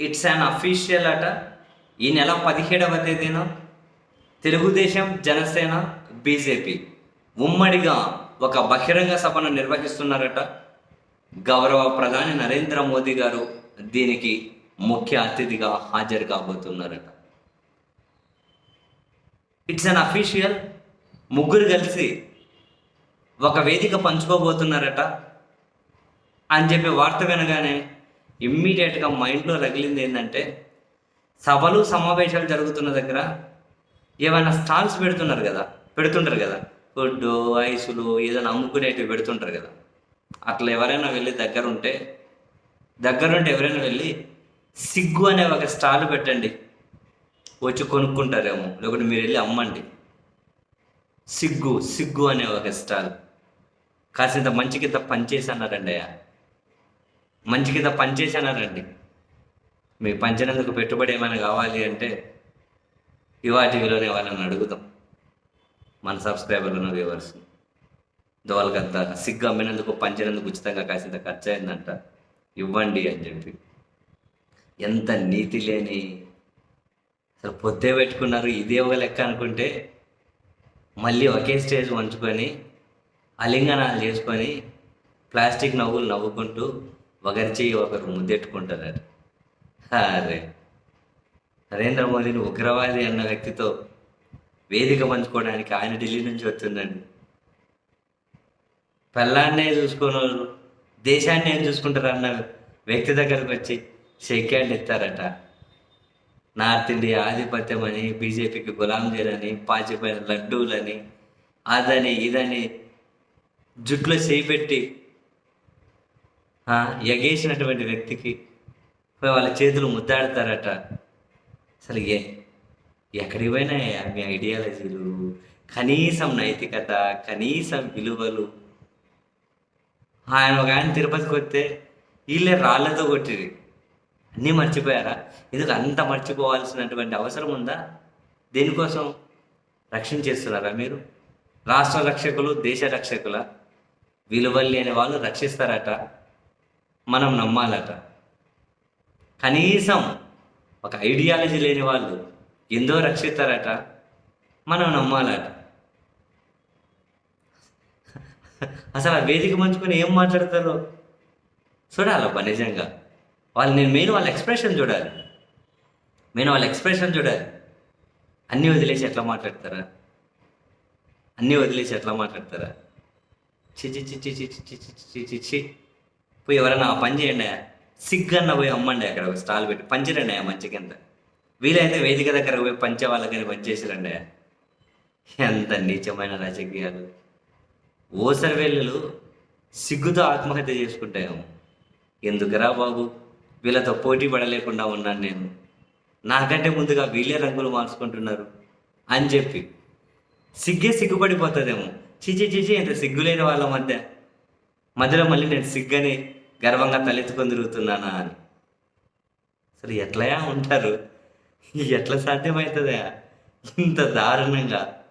It's an official అట ఈ నెల పదిహేడవ తేదీన తెలుగుదేశం జనసేన బీజేపీ ఉమ్మడిగా ఒక బహిరంగ సభను నిర్వహిస్తున్నారట. గౌరవ ప్రధాని నరేంద్ర మోదీ గారు దీనికి ముఖ్య అతిథిగా హాజరు కాబోతున్నారట. ఇట్స్ అన్ అఫీషియల్ ముగ్గురు కలిసి ఒక వేదిక పంచుకోబోతున్నారట. అని చెప్పి వార్త వినగానే ఇమ్మీడియట్గా మైండ్లో రగిలింది ఏంటంటే సభలు సమావేశాలు జరుగుతున్న దగ్గర ఏమైనా స్టాల్స్ పెడుతున్నారు కదా పెడుతుంటారు కదా. ఫుడ్ ఐసులు ఏదైనా అమ్ముకునేటివి పెడుతుంటారు కదా. అట్లా ఎవరైనా వెళ్ళి దగ్గర ఉంటే దగ్గరుంటే ఎవరైనా వెళ్ళి సిగ్గు అనే ఒక స్టాల్ పెట్టండి. వచ్చి కొనుక్కుంటారేమో లేకుంటే మీరు వెళ్ళి అమ్మండి. సిగ్గు సిగ్గు అనే ఒక స్టాల్ కాసింత మంచి కింద పనిచేసి అన్నారండి అయ్యా. మంచి కింద పనిచేసానారండి మీ పంచినందుకు పెట్టుబడి ఏమైనా కావాలి అంటే యువా టీవీలోనే వాళ్ళని అడుగుతాం. మన సబ్స్క్రైబర్లను వ్యూవర్స్. దోవలకంతా సిగ్గు అమ్మినందుకు పంచినందుకు ఉచితంగా కాసింత ఖర్చు అయిందంట ఇవ్వండి అని చెప్పి. ఎంత నీతి లేని అసలు పొద్దే పెట్టుకున్నారు. ఇదే ఒక లెక్క అనుకుంటే మళ్ళీ ఒకే స్టేజ్ వంచుకొని అలింగనాలు చేసుకొని ప్లాస్టిక్ నవ్వులు నవ్వుకుంటూ ఒకరి చెయ్యి ఒకరు ముద్దెట్టుకుంటున్నారు అరే నరేంద్ర మోదీని ఉగ్రవాది అన్న వ్యక్తితో వేదిక పంచుకోవడానికి ఆయన ఢిల్లీ నుంచి వస్తుందండి. పెళ్ళాన్నే చూసుకున్న వాళ్ళు దేశాన్ని ఏం చూసుకుంటారు అన్న వ్యక్తి దగ్గరకు వచ్చి షేక్ హ్యాండ్ ఇస్తారట. నార్త్ ఇండియా ఆధిపత్యం అని బీజేపీకి గులాం చేయని పాచిపోయిన లడ్డూలని అదని ఇదని జుట్లో చేయి పెట్టి ఎగేసినటువంటి వ్యక్తికి పోయి వాళ్ళ చేతులు ముద్దాడతారట. అసలు ఏ ఎక్కడికి పోయినా మీ ఐడియాలజీలు కనీసం నైతికత కనీసం విలువలు. ఆయన ఒక ఆయన తిరుపతికి వస్తే వీళ్ళే రాళ్ళతో కొట్టిరి అన్నీ మర్చిపోయారా? ఎందుకు అంత మర్చిపోవాల్సినటువంటి అవసరం ఉందా? దేనికోసం రక్షించేస్తున్నారా మీరు? రాష్ట్ర రక్షకులు దేశ రక్షకుల విలువలు లేని వాళ్ళు రక్షిస్తారట. మనం నమ్మాలట కనీసం ఒక ఐడియాలజీ లేని వాళ్ళు ఎందో రక్షిస్తారట మనం నమ్మాలట అసలు ఆ వేదిక మంచుకొని ఏం మాట్లాడతారో చూడాలబ్బా నిజంగా వాళ్ళు నేను మెయిన్ వాళ్ళ ఎక్స్ప్రెషన్ చూడాలి మెయిన్ వాళ్ళ ఎక్స్ప్రెషన్ చూడాలి అన్నీ వదిలేసి ఎట్లా మాట్లాడతారా అన్నీ వదిలేసి ఎట్లా మాట్లాడతారా చి చిచి చి చి చి చి చి చి చి చి చి పోయి ఎవరైనా పని చేయండి సిగ్గన్న పోయి అమ్మండి అక్కడ ఒక స్టాల్ పెట్టి. పంచిరండి ఆ మంచి కింద వీలైతే వేదిక దగ్గర పోయి పంచే వాళ్ళకని పనిచేసిరండి ఎంత నీచమైన రాజకీయాలు. ఓసరవేళ్ళు సిగ్గుతో ఆత్మహత్య చేసుకుంటాము ఎందుకురా బాబు? వీళ్ళతో పోటీ పడలేకుండా ఉన్నాను నేను. నాకంటే ముందుగా వీళ్ళే రంగులు మార్చుకుంటున్నారు అని చెప్పి. సిగ్గే సిగ్గుపడిపోతుందేమో. చిచి చిచి ఇంత సిగ్గులేని వాళ్ళ మధ్య. మధ్యలో మళ్ళీ నేను సిగ్గని గర్వంగా తలెత్తుకొని తిరుగుతున్నానా అని. అసలు ఎట్లయా ఉంటారు? ఎట్లా సాధ్యమవుతుందా ఇంత దారుణంగా.